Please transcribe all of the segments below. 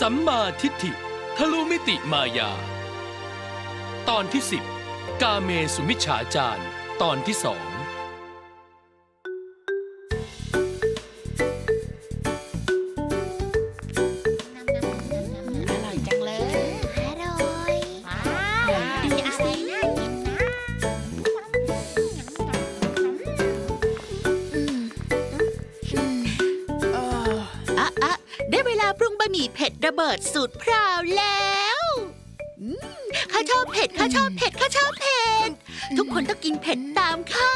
สัมมาทิฏฐิ ทะลุมิติมายา ตอนที่ 10 กาเมสุมิจฉาจารตอนที่สอง ระเบิดสูตรพราวแล้วอืมข้าชอบเผ็ดข้าชอบเผ็ดข้าชอบเผ็ด ทุกคนต้องกินเผ็ดตามข้า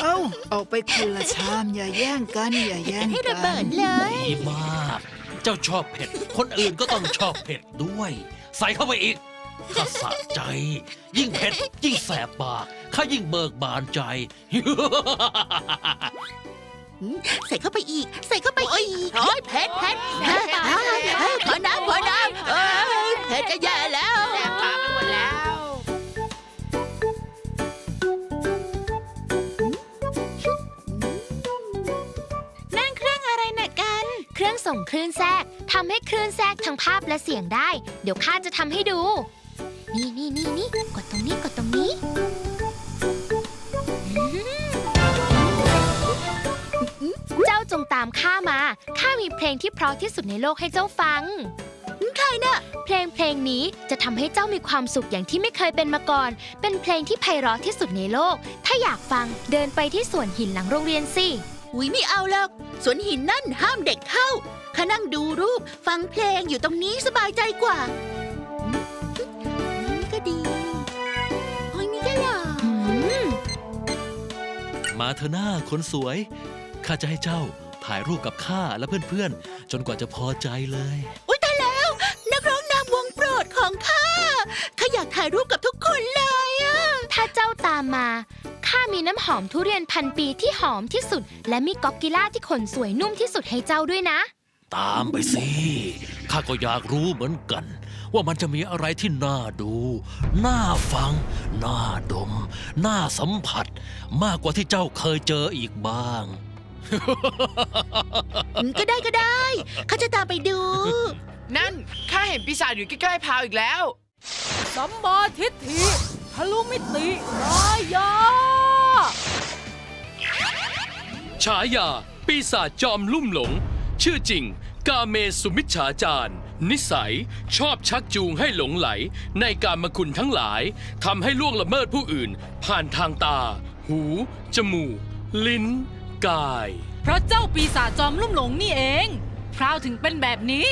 เอ้าเอาไปคนละชามอย่าแย่งกันอย่าแย่งให้กัระเบิดนเลย ดีมาก เจ้าชอบเผ็ด คนอื่นก็ต้องชอบเผ็ดด้วย ใส่เข้าไปอีกข้าสะใจ ยิ่งเผ็ด ยิ่งแสบปากข้ายิ่งเบิกบานใจ ใส่เข้าไปอีก ใส่เข้าไปอีกโอ้ยเผ็ดเผ็ ยเผ็ดจะแย่แล้วแสบปากไปหมดแล้ว นั่นเครื่องอะไรนะกัน เครื่องส่งคลื่นแทรกทำให้คลื่นแทรกทั้งภาพและเสียงได้ เดี๋ยวข้าจะทำให้ดู นี่นี่นี่นี่กดตรงนี้กดตรงนี้อืมเจ้าจงตามข้ามา ข้ามีเพลงที่เพราะที่สุดในโลกให้เจ้าฟัง ใครน่ะเพลงเพลงนี้จะทำให้เจ้ามีความสุขอย่างที่ไม่เคยเป็นมาก่อน เป็นเพลงที่ไพเราะที่สุดในโลก ถ้าอยากฟังเดินไปที่สวนหินหลังโรงเรียนสิ อุ้ยไม่เอาหรอกสวนหินนั่นห้ามเด็กเข้าข้านั่งดูรูปฟังเพลงอยู่ตรงนี้สบายใจกว่าอืมนี่ก็ดีโอ้ยนี่ก็หล่อมาเถอะหน้าคนสวย ข้าจะให้เจ้าถ่ายรูปกับข้าและเพื่อนๆ จนกว่าจะพอใจเลย มีน้ำหอมทุเรียนพันปีที่หอมที่สุด และมีก๊อกกิล่าที่ขนสวยนุ่มที่สุดให้เจ้าด้วยนะ ตามไปสิ ข้าก็อยากรู้เหมือนกัน ว่ามันจะมีอะไรที่น่าดู น่าฟัง น่าดม น่าสัมผัส มากกว่าที่เจ้าเคยเจออีกบ้างอืมก็ได้ก็ได้ข้าจะตามไปดู นั่น ข้าเห็นปีศาจอยู่ใกล้ๆพาวอีกแล้ว สัมมาทิฏฐิทะลุมิติมายา ฉายา ปีศาจจอมลุ่มหลง ชื่อจริง กาเมสุมิจฉาจารนิสัย ชอบชักจูงให้หลงไหล ในการมคุณทั้งหลายทำให้ล่วงละเมิดผู้อื่น ผ่านทางตา หู จมูก ลิ้น กาย เพราะเจ้าปีศาจจอมลุ่มหลงนี่เองพราวถึงเป็นแบบนี้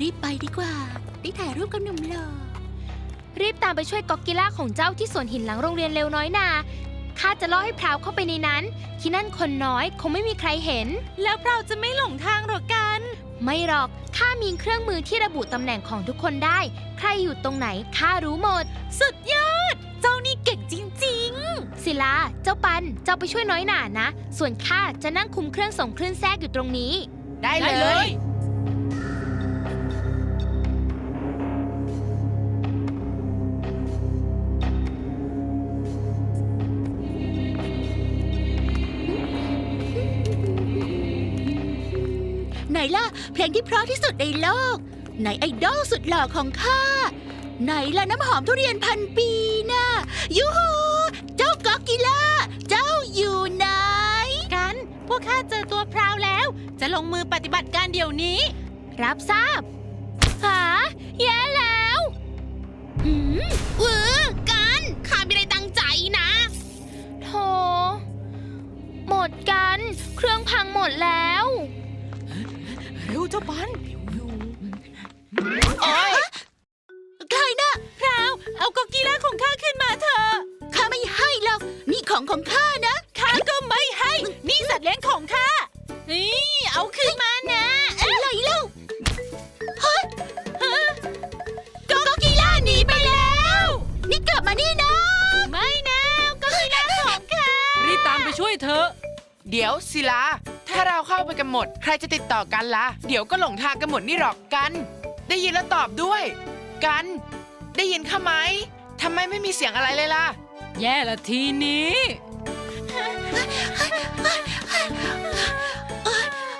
รีบไปดีกว่าได้ถ่ายรูปกับหนุ่มหล่อรีบตามไปช่วยก๊อกกิล่าของเจ้าที่สวนหินหลังโรงเรียนเร็วน้อยนา ข้าจะล่อให้พราวเข้าไปในนั้น ที่นั่นคนน้อยคงไม่มีใครเห็น แล้วพราวจะไม่หลงทางหรอกกัน ไม่หรอก ข้ามีเครื่องมือที่ระบุตำแหน่งของทุกคนได้ ใครอยู่ตรงไหนข้ารู้หมด สุดยอด เจ้านี่เก่งจริงๆ ศิลา เจ้าปัน เจ้าไปช่วยน้อยหนานะ ส่วนข้าจะนั่งคุมเครื่องส่งคลื่นแทรกอยู่ตรงนี้ ได้ได้เลเลยยนล่ะ เพลงที่เพราะที่สุดในโลก ไหนไอดอลสุดหล่อของข้า ไหนล่ะน้ำหอมทุเรียนพันปีน่ะยูฮู เจ้าก็อกกิล่าเจ้าอยู่ไหน กัน พวกข้าเจอตัวพราวแล้ว จะลงมือปฏิบัติการเดี๋ยวนี้ รับทราบหาแย่แล้วหืมเออกันข้าไม่ได้ตั้งใจนะโธหมดกัน เครื่องพังหมดแล้ว เร็วเจ้าปันโอ๊ยใครนะพราว เอากอกีฬาของข้าขึ้นมาเถอะข้าไม่ให้หรอกนี่ของของข้านะข้าก็ไม่ให้ นี่สัตว์เลี้ยงของข้านี่เอาขึ้นมานะอะไรเล่าเฮ้ยก็ก็กีล่าหนีไปแล้ว นี่กลับมานี่นะ ไม่นะก็กีฬาของข้ารีบตามไปช่วยเธอ เดี๋ยวศิลาถ้าเราเข้าไปกัน หมด ใครจะติดต่อกันล่ะเดี๋ยวก็หลงทางกันหมดนี่หรอกกัน ได้ยินแล้วตอบด้วย กัน ได้ยินข้าไหมทำไมไม่มีเสียงอะไรเลยล่ะ แย่ละทีนี้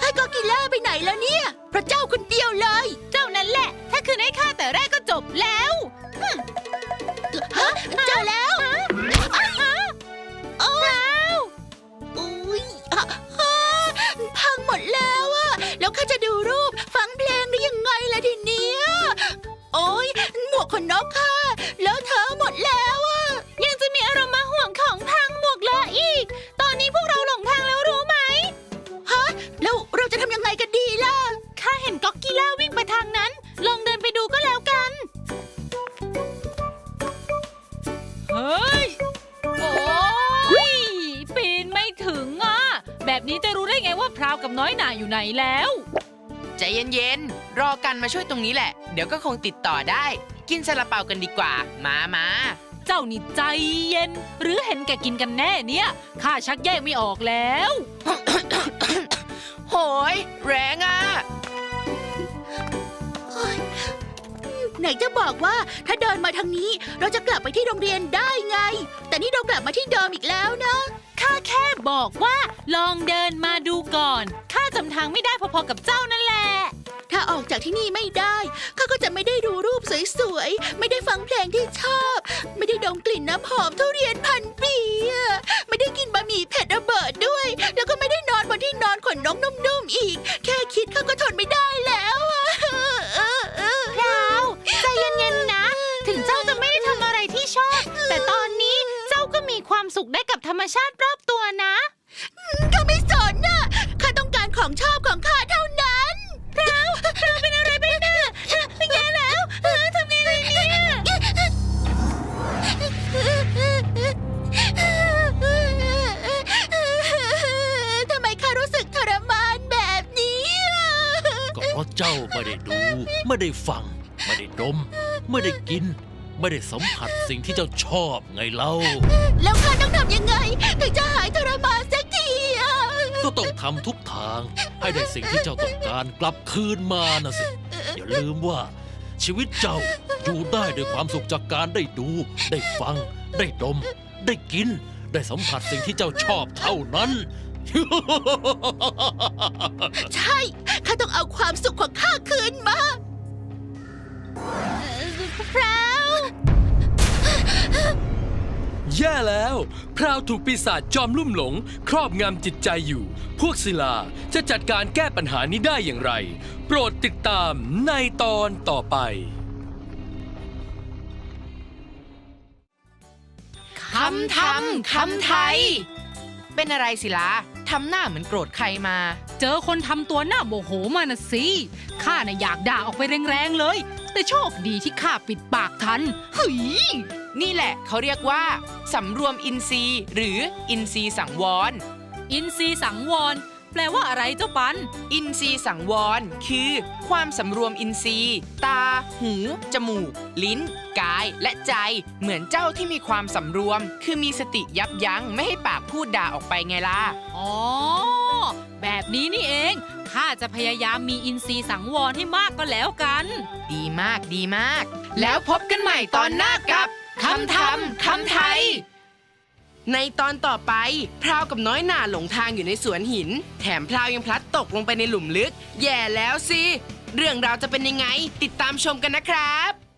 ให้ก็กีล่าไปไหนแล้วเนี่ย พระเจ้าคนเดียวเลย เจ้านั่นแหละ ถ้าคืนให้ข้าแต่แรกก็จบแล้ว ฮะ เจอแล้ว ทำยังไงกันดีล่ะ ข้าเห็นก๊อกกีล่าวิ่งไปทางนั้น ลองเดินไปดูก็แล้วกัน เฮ้ย โอ้ย ปีนไม่ถึงอะ แบบนี้จะรู้ได้ไงว่าพราวกับน้อยหน่าอยู่ไหนแล้ว ใจเย็นๆ รอกันมาช่วยตรงนี้แหละ เดี๋ยวก็คงติดต่อได้ กินซาลาเปากันดีกว่า มามาเจ้านี่ใจเย็น หรือเห็นแก่กินกันแน่เนี่ย ข้าชักแยกไม่ออกแล้ว โหย แรงอะไหนจะบอกว่าถ้าเดินมาทางนี้เราจะกลับไปที่โรงเรียนได้ไง แต่นี่เรากลับมาที่เดิมอีกแล้วนะ ข้าแค่บอกว่าลองเดินมาดูก่อน ข้าจำทางไม่ได้พอๆกับเจ้านั่นแหละ ถ้าออกจากที่นี่ไม่ได้เขาก็จะไม่ได้ดูรูปสวยๆ ไม่ได้ฟังเพลงที่ชอบ ไม่ได้ดมกลิ่นน้ำหอมทุเรียนพันปีอะไม่ได้กินบะหมี่เผ็ดระเบิดด้วย แล้วก็ไม่ได้นอนบน ที่นอนขนนกนุ่มๆอีก แค่คิดเขาก็ทนไม่ได้แล้วอะพราวใจเย็นๆนะ ถึงเจ้าจะไม่ได้ทำอะไรที่ชอบ แต่ตอนนี้เจ้าก็มีความสุขได้กับธรรมชาติรอบ เพราะเจ้าไม่ได้ดู ไม่ได้ฟัง ไม่ได้ดม ไม่ได้กิน ไม่ได้สัมผัสสิ่งที่เจ้าชอบไงเล่า แล้วข้าต้องทำยังไง ถึงจะหายทรมานสักทีอะก็ต้องทำทุกทาง ให้ได้สิ่งที่เจ้าต้องการกลับคืนมานะสิ อย่าลืมว่า ชีวิตเจ้าอยู่ได้ด้วยความสุขจากการได้ดู ได้ฟัง ได้ดม ได้กิน ได้สัมผัสสิ่งที่เจ้าชอบเท่านั้น ใช่ ข้าต้องเอาความสุขของข้าคืนมาพราวแย่แล้ว พราวถูกปีศาจจอมลุ่มหลง ครอบงำจิตใจอยู่ พวกศิลาจะจัดการแก้ปัญหานี้ได้อย่างไร โปรดติดตามในตอนต่อไป คำทำคำไทย เป็นอะไรศิลา ทำหน้าเหมือนโกรธใครมา เจอคนทำตัวหน้าโมโหมานะสิ ข้าน่ะอยากด่าออกไปแรงๆเลย แต่โชคดีที่ข้าปิดปากทันเฮ้ยนี่แหละเขาเรียกว่าสำรวมอินทรีย์หรืออินทรีย์สังวร อินซีย์สังวร แปลว่าอะไรเจ้าปัน อินทรีย์สังวร คือ ความสำรวมอินทรีย์ ตา หู จมูก ลิ้น กาย และใจ เหมือนเจ้าที่มีความสำรวม คือมีสติยับยั้งไม่ให้ปากพูดด่าออกไปไงล่ะ อ๋อ แบบนี้นี่เอง ข้าจะพยายามมีอินทรีย์สังวรให้มากก็แล้วกัน ดีมากดีมาก แล้วพบกันใหม่ตอนหน้ากับคำทำคำไทย ในตอนต่อไป พราวกับน้อยหน่าหลงทางอยู่ในสวนหิน แถมพราวยังพลัดตกลงไปในหลุมลึก แย่แล้วสิ เรื่องราวจะเป็นยังไง ติดตามชมกันนะครับ